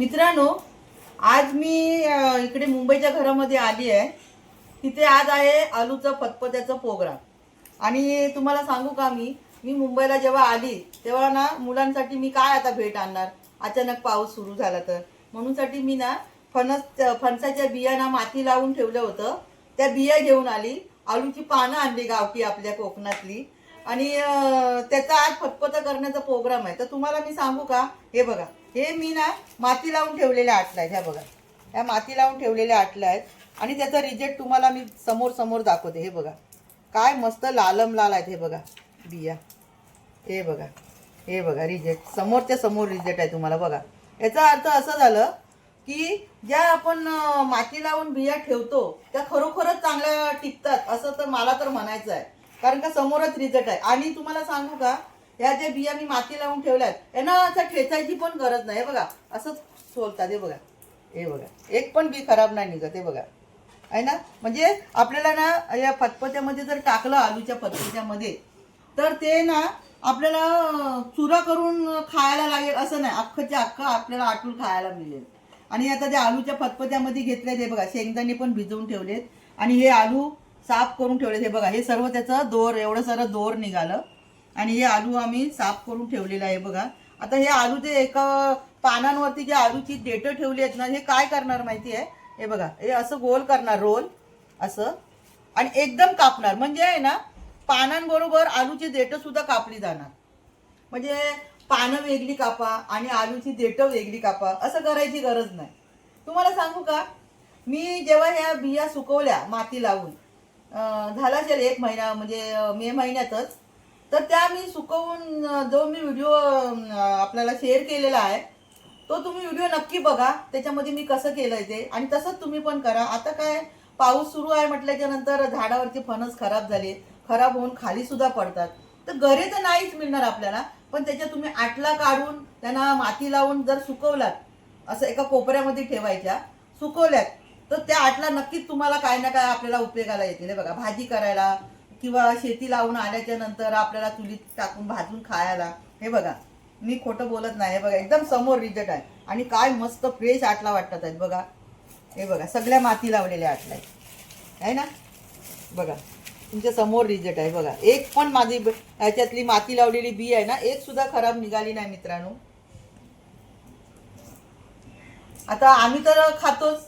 मित्रांनो आज मी इकडे मुंबईच्या घरामध्ये आली आहे. तिथे आज आहे आलूचा पतपत्याचा प्रोग्राम. आणि तुम्हाला सांगू का मी? मी मुंबईला जेव्हा आली तेव्हा ना मुलांसाठी मी काय आता भेट आणणार? अचानक पाऊस सुरू झाला तर. म्हणूनसाठी मी ना फणस फणसाच्या बिया ना माती लावून ठेवलं होतं. त्या बिया घेऊन आली. आलूची पानं आणली गावठी आपल्या कोकणातली. आणि त्याचा आज फतपत करण्याचा प्रोग्राम आहे. तर तुम्हाला मी सांगू का? हे बघा. हे मी ना माती लावून ठेवलेल्या आटल्या आहेत ह्या बघा. ह्या माती लावून ठेवलेल्या आटल्या आहेत. आणि त्याचा रिजेक्ट तुम्हाला मी समोर समोर दाखवते हे बघा. काय मस्त लालम लाल आहेत हे बघा. बिया. हे बघा. हे बघा रिजेक्ट समोरच्या समोर रिजेक्ट आहे तुम्हाला बघा. याचा अर्थ असं झालं की ज्या आपण माती लावून बिया ठेवतो त्या खरोखरच चांगल्या टिकतात असं तर मला तर म्हणायचं आहे कारण का समोरच रिझल्ट आहे. आणि तुम्हाला सांगू का ह्या ज्या बिया मी माती लावून ठेवल्यात यांना असं ठेचायची पण गरज नाही. हे बघा असंच सोलतात हे बघा. हे बघा. एक पण बी खराब नाही निघत हे बघा. आहे ना? म्हणजे आपल्याला ना या फतपत्यामध्ये जर टाकलं आलूच्या फतफत्यामध्ये तर ते ना आपल्याला चुरा करून खायला लागेल असं नाही. अख्खच्या अख्खं आपल्याला आटून खायला मिळेल. आणि आता त्या आलूच्या फतपत्यामध्ये घेतले ते बघा. शेंगदाणे पण भिजवून ठेवलेत. आणि हे आलू साफ करून ठेवलेत हे बघा. हे सर्व त्याचं दोर एवढं सारं दोर निघालं. आणि हे आलू आम्ही साफ करून ठेवलेलं आहे बघा. आता हे आलू ते एका पानांवरती जे आलूची देठं ठेवली आहेत ना हे काय करणार माहिती आहे? हे बघा हे असं गोल करणार रोल असं. आणि एकदम कापणार. म्हणजे आहे ना पानांबरोबर आलूची देठं सुद्धा कापली जाणार. म्हणजे पानं वेगळी कापा आणि आलूची देठं वेगळी कापा असं करायची गरज नाही. तुम्हाला सांगू का? मी जेव्हा ह्या बिया सुकवल्या माती लावून झाला असेल एक महिना म्हणजे मे महिन्यातच तर त्या मी सुकवून जो मी व्हिडिओ आपल्याला शेअर केलेला आहे तो तुम्ही व्हिडिओ नक्की बघा. त्याच्यामध्ये मी कसं केलंय ते. आणि तसंच तुम्ही पण करा. आता काय पाऊस सुरू आहे म्हटल्याच्या नंतर झाडावरचे फणस खराब झाले. खराब होऊन खाली सुद्धा पडतात. तर घरे तर नाहीच मिळणार आपल्याला. पण त्याच्या तुम्ही आटला काढून त्यांना माती लावून जर सुकवलात असं एका कोपऱ्यामध्ये ठेवायच्या सुकवल्यात तर त्या आटला नक्कीच तुम्हाला काय ना काय आपल्याला उपयोगाला येतील. बघा भाजी करायला किंवा शेती लावून आल्याच्यानंतर आपल्याला चुलीत टाकून भाजून खायला. हे बघा मी खोटं बोलत नाही. हे बघा एकदम समोर रिजल्ट आहे. आणि काय मस्त फ्रेश आटला वाटतात आहेत बघा. हे बघा सगळ्या माती लावलेल्या आटल्या आहेत. आहे ना? बघा तुमच्यासमोर रिजल्ट आहे. बघा एक पण माझी ह्याच्यातली माती लावलेली बी आहे ना एक सुद्धा खराब निघाली नाही मित्रांनो. आता आम्ही तर खातोच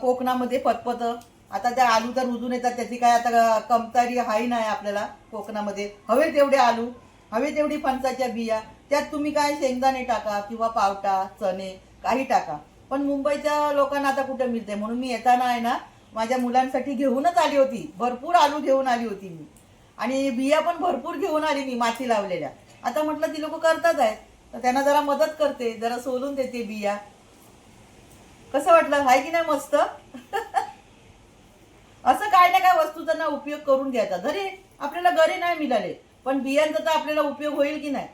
कोकणामध्ये पतपत. आता त्या आलू तर रुजून येतात त्याची काय आता कमतरी हाही नाही आपल्याला कोकणामध्ये. हवे तेवढे आलू हवे तेवढी फणसाच्या बिया त्यात तुम्ही काय शेंगदाणे टाका किंवा पावटा चणे काही टाका. पण मुंबईच्या लोकांना आता कुठे मिळते म्हणून मी येताना आहे ना माझ्या मुलांसाठी घेऊनच आली होती. भरपूर आलू घेऊन आली होती मी. आणि बिया पण भरपूर घेऊन आली मी माती लावलेल्या. आता म्हटलं ती लोक करतात आहेत तर त्यांना जरा मदत करते जरा सोलून देते बिया. कसं वाटलं? हाय की नाही मस्त? असं काय ना काय वस्तूचा ना उपयोग करून घ्यायचा घरी आपल्याला घरी नाही मिळाले. पण बियांचा तर आपल्याला उपयोग होईल की नाही?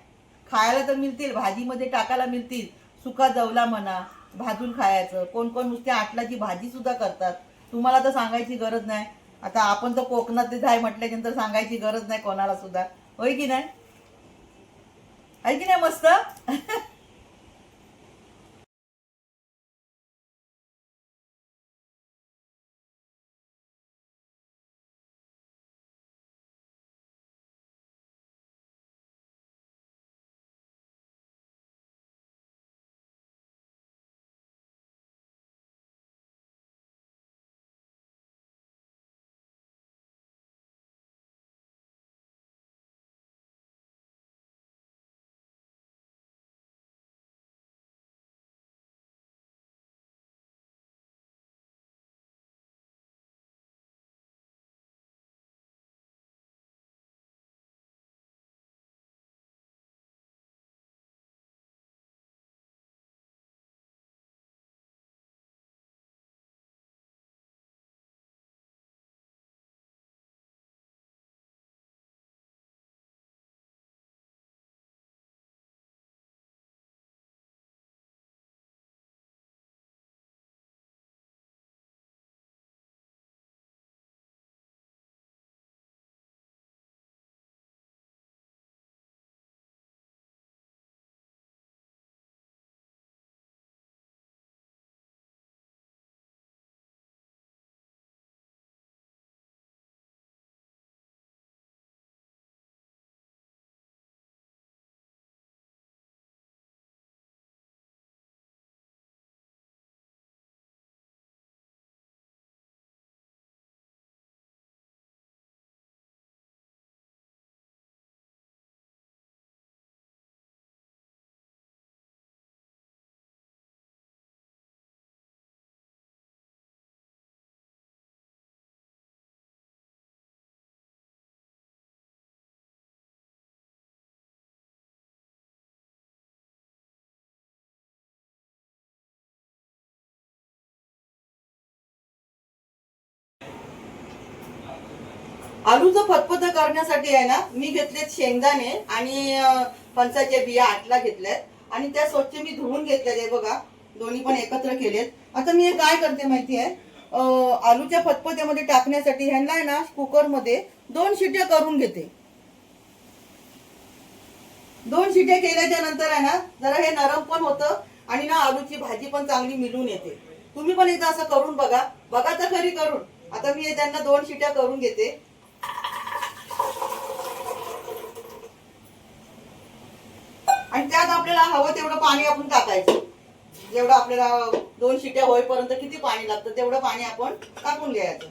खायला तर मिळतील भाजीमध्ये टाकायला मिळतील. सुका जवला म्हणा भाजून खायचं. कोण कोण नुसत्या आटलाची भाजी सुद्धा करतात. तुम्हाला तर सांगायची गरज नाही. आता आपण तर कोकणातले आहे म्हटल्यानंतर सांगायची गरज नाही कोणाला सुद्धा. होय की नाही? आहे की नाही मस्त? आलूचं फतफत करण्यासाठी आहे ना मी घेतलेत शेंगदाणे आणि फणसाच्या बिया आटला घेतल्यात आणि त्या स्वच्छ मी धुवून घेतल्यात हे बघा. दोन्ही पण एकत्र केलेत. आता मी हे काय करते माहिती आहे आलूच्या फतफत्यामध्ये टाकण्यासाठी ह्यांना आहे ना कुकरमध्ये दोन शिट्या करून घेते. दोन शिट्या केल्याच्यानंतर आहे ना जरा हे नरम पण होतं आणि ना आलूची भाजी पण चांगली मिळून येते. तुम्ही पण एकदा असं करून बघा. बघा तर खरी करून. आता मी त्यांना दोन शिट्या करून घेते. आणि त्यात आपल्याला हवं तेवढं पाणी आपण टाकायचं. जेवढं आपल्याला दोन शिट्या होईपर्यंत किती पाणी लागतं तेवढं पाणी आपण टाकून घ्यायचं.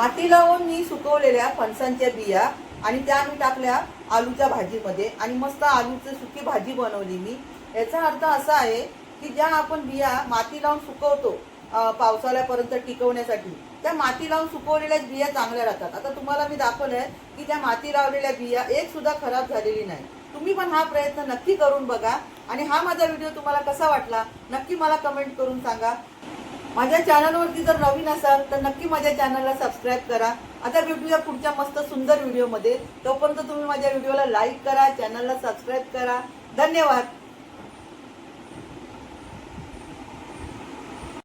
माती लावून मी सुकवलेल्या फणसांच्या बिया आणि त्या मी टाकल्या आलूच्या भाजीमध्ये. आणि मस्त आलूची सुकी भाजी बनवली मी. याचा अर्थ असा आहे की ज्या आपण बिया माती लावून सुकवतो पावसाळ्यापर्यंत टिकवण्यासाठी त्या माती लावून सुकवलेल्या बिया चांगल्या राहतात. आता तुम्हाला मी दाखवलं आहे की त्या माती लावलेल्या बिया एक सुद्धा खराब झालेली नाही. तुम्ही पण हा प्रयत्न नक्की करून बघा. आणि हा माझा व्हिडिओ तुम्हाला कसा वाटला नक्की मला कमेंट करून सांगा. माझ्या चॅनलवरती जर नवीन असाल तर नक्की माझ्या चॅनलला सबस्क्राईब करा. आता भेटूया पुढच्या मस्त सुंदर व्हिडिओमध्ये तोपर्यंत तुम्ही माझ्या व्हिडिओला लाईक करा चॅनलला सबस्क्राईब करा. धन्यवाद.